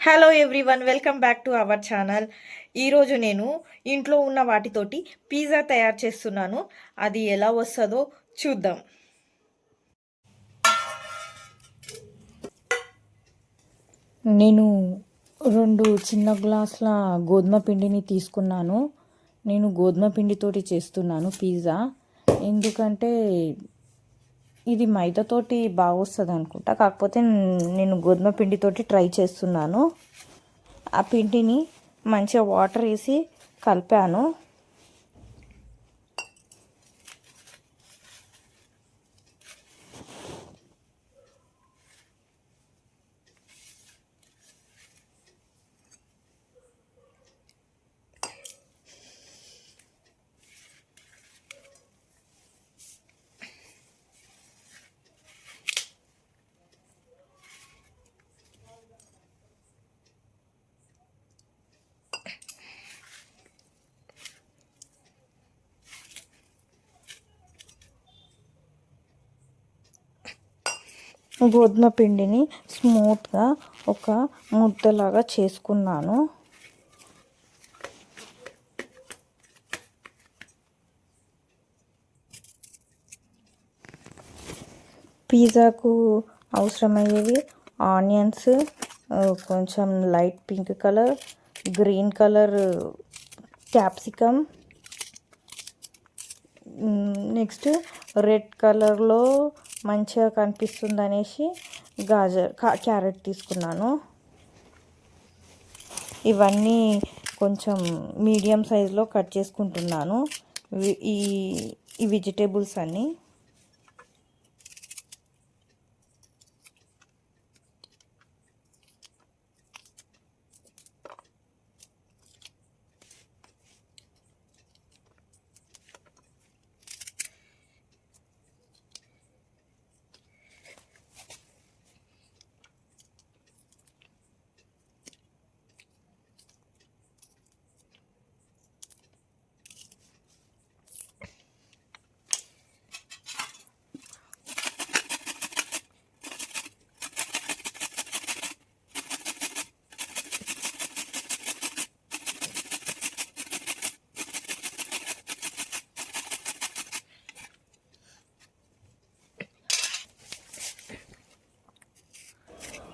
Hello everyone welcome back to our channel ఈరోజు నేను ఇంట్లో ఉన్న వాటితోటి పిజ్జా తయారు చేస్తున్నాను. అది ఎలా వస్తుందో చూద్దాం. నేను రెండు చిన్న గ్లాసుల గోధుమ పిండిని తీసుకున్నాను. నేను గోధుమ పిండితోటి చేస్తున్నాను పిజ్జా ఎందుకంటే ఇది మైదాతోటి బాగొస్తుంది అనుకుంటా కాకపోతే నేను గోధుమ పిండితోటి ట్రై చేస్తున్నాను. ఆ పిండిని మంచిగా వాటర్ వేసి కలిపాను. గోధుమ పిండిని స్మూత్గా ఒక ముద్దలాగా చేసుకున్నాను. పిజ్జాకు అవసరమయ్యేవి ఆనియన్స్ కొంచెం light pink colour green colour capsicum. Next red కలర్లో మంచిగా కనిపిస్తుంది అనేసి గాజర్ క్యారెట్ తీసుకున్నాను. ఇవన్నీ కొంచెం మీడియం సైజులో కట్ చేసుకుంటున్నాను. ఈ ఈ వెజిటేబుల్స్ అన్నీ.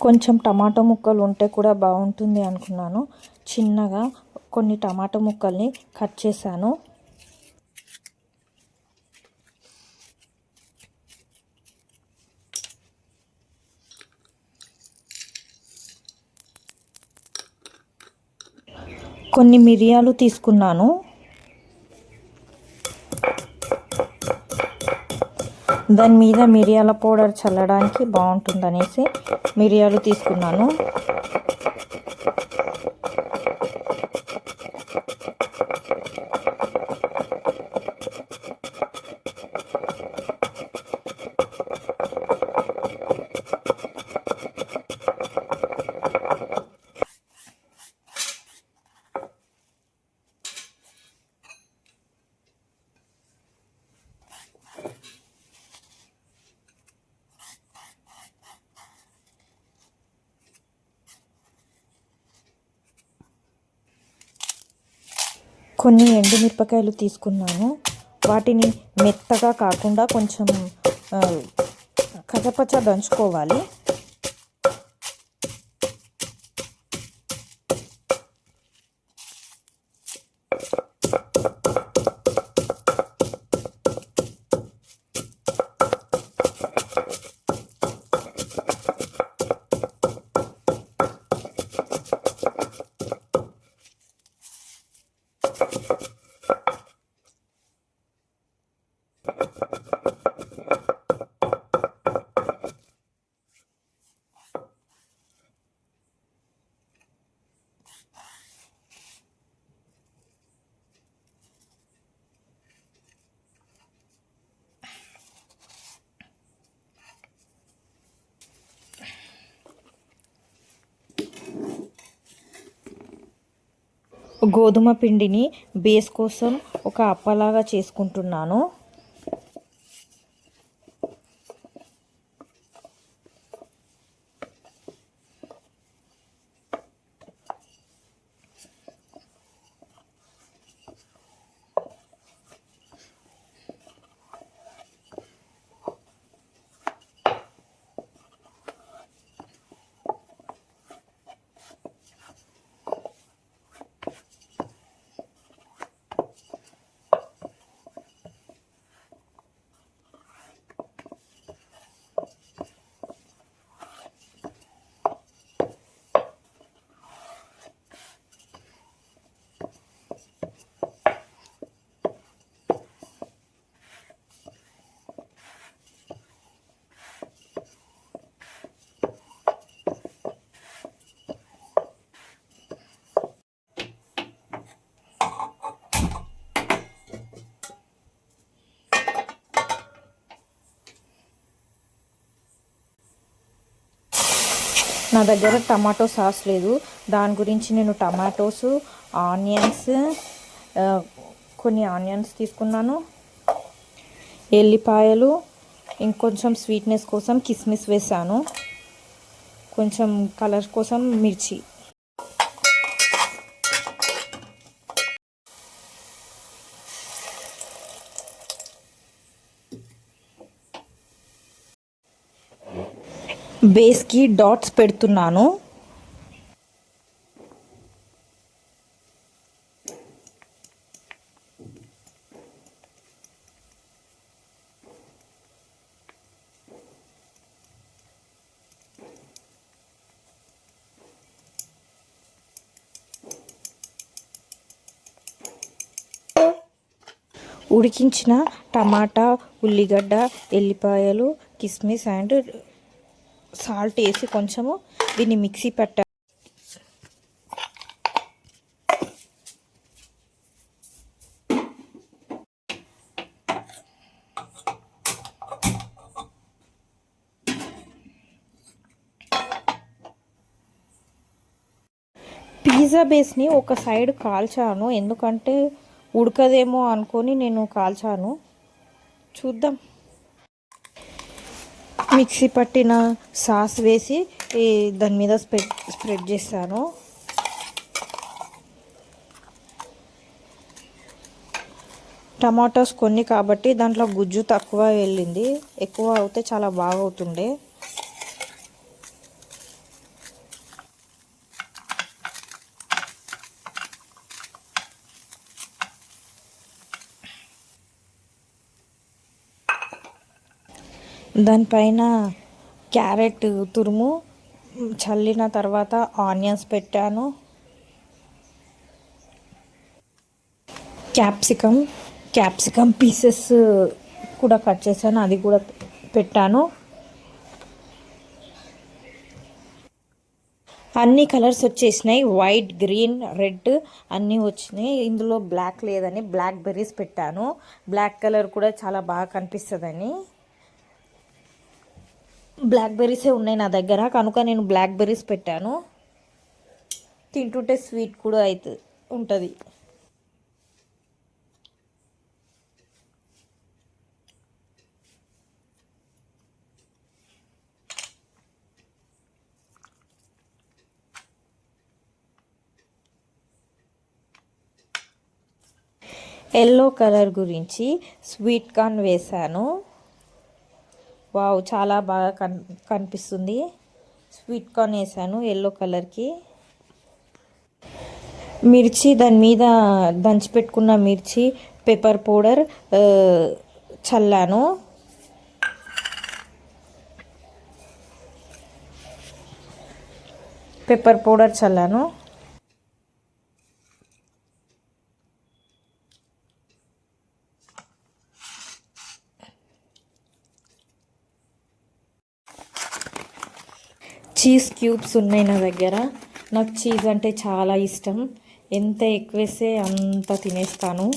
కొంచెం టమాటో ముక్కలు ఉంటే కూడా బాగుంటుంది అనుకున్నాను. చిన్నగా కొన్ని టమాటో ముక్కల్ని కట్ చేశాను. కొన్ని మిరియాలు తీసుకున్నాను. దాని మీద మిరియాల పౌడర్ చల్లడానికి బాగుంటుందనేసి మిరియాలు తీసుకున్నాను. కొన్ని ఎండుమిరపకాయలు తీసుకున్నాను. వాటిని మెత్తగా కాకుండా కొంచెం కచపచ దంచుకోవాలి. గోధుమ పిండిని బేస్ కోసం ఒక అప్పలాగా చేసుకుంటున్నాను. నా దగ్గర టమాటో సాస్ లేదు. దాని గురించి నేను టమాటోస్ ఆనియన్స్ కొన్ని ఆనియన్స్ తీసుకున్నాను. ఎల్లిపాయలు ఇంకొంచెం స్వీట్నెస్ కోసం కిస్మిస్ వేసాను కొంచెం కలర్ కోసం మిర్చి. బేస్కి డాట్స్ పెడుతున్నాను. ఉడికించిన టమాటా ఉల్లిగడ్డ ఎల్లిపాయలు కిస్మిస్ అండ్ సాల్ట్ వేసి కొంచెము దీన్ని మిక్సీ పెట్ట పిజ్జా బేస్ని ఒక సైడ్ కాల్చాను. ఎందుకంటే ఉడకదేమో అనుకొని నేను కాల్చాను. చూద్దాం. మిక్సీ పట్టిన సాస్ వేసి ఈ దాని మీద స్ప్రెడ్ స్ప్రెడ్ చేస్తాను. టమాటోస్ కొన్ని కాబట్టి దాంట్లో గుజ్జు తక్కువ వెళ్ళింది. ఎక్కువ అవుతే చాలా బాగా అవుతుండే దానిపైన క్యారెట్ తురుము చల్లిన తర్వాత ఆనియన్స్ పెట్టాను. క్యాప్సికమ్ క్యాప్సికమ్ పీసెస్ కూడా కట్ చేశాను అది కూడా పెట్టాను. అన్ని కలర్స్ వచ్చేసినాయి వైట్ గ్రీన్ రెడ్ అన్నీ వచ్చినాయి. ఇందులో బ్లాక్ లేదని బ్లాక్ బెర్రీస్ పెట్టాను. బ్లాక్ కలర్ కూడా చాలా బాగా కనిపిస్తుందని. బ్లాక్బెర్రీసే ఉన్నాయి నా దగ్గర. కనుక నేను బ్లాక్బెర్రీస్ పెట్టాను. తింటుంటే స్వీట్ కూడా అవుతుంది ఉంటుంది. ఎల్లో కలర్ గురించి స్వీట్ కార్న్ వేశాను. వావ్ చాలా బాగా కన్ కనిపిస్తుంది. స్వీట్ కార్న్ వేసాను ఎల్లో కలర్కి మిర్చి దాని మీద దంచిపెట్టుకున్న మిర్చి పెప్పర్ పౌడర్ చల్లాను. పెప్పర్ పౌడర్ చల్లాను. చీజ్ క్యూబ్స్ ఉన్నాయి నా దగ్గర. నాకు చీజ్ అంటే చాలా ఇష్టం. ఎంత ఎక్కువ వేస్తే అంత తినేస్తాను.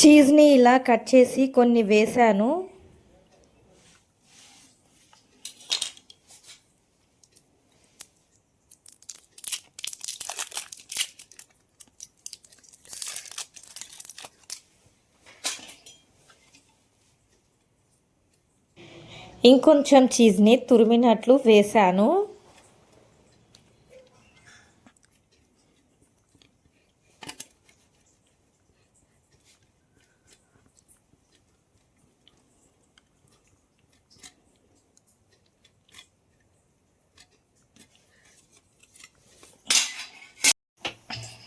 చీజ్ని ఇలా కట్ చేసి కొన్ని వేసాను ఇంకొంచెం చీజ్ని తురిమినట్లు వేశాను.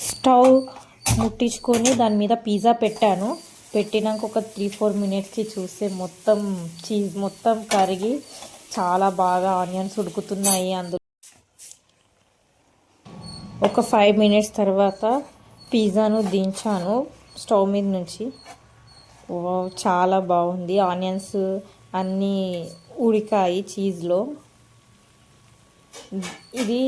స్టవ్ ముట్టించుకొని దాని మీద పిజ్జా పెట్టాను. పెట్టినాక ఒక త్రీ ఫోర్ మినిట్స్కి చూస్తే మొత్తం చీజ్ మొత్తం కరిగి చాలా బాగా ఆనియన్స్ ఉడుకుతున్నాయి అందులో. ఒక ఫైవ్ మినిట్స్ తర్వాత పిజ్జాను దించాను స్టవ్ మీద నుంచి. వావ్, చాలా బాగుంది. ఆనియన్స్ అన్నీ ఉడికాయి చీజ్లో ఇది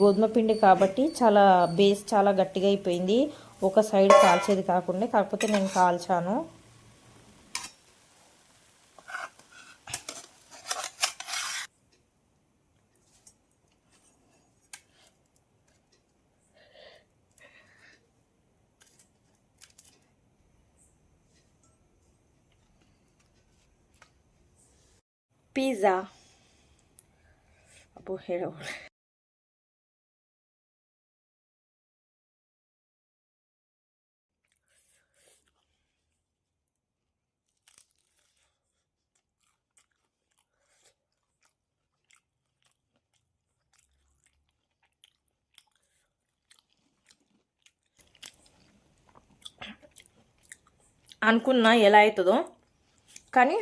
గోధుమ పిండి కాబట్టి చాలా బేస్ చాలా గట్టిగా అయిపోయింది. ఒక సైడ్ కాల్చేది కాకుండా కాకపోతే నేను కాల్చాను. పిజ్జా అబ్బో హెడ అనుకున్నా ఎలా అవుతుందో. కానీ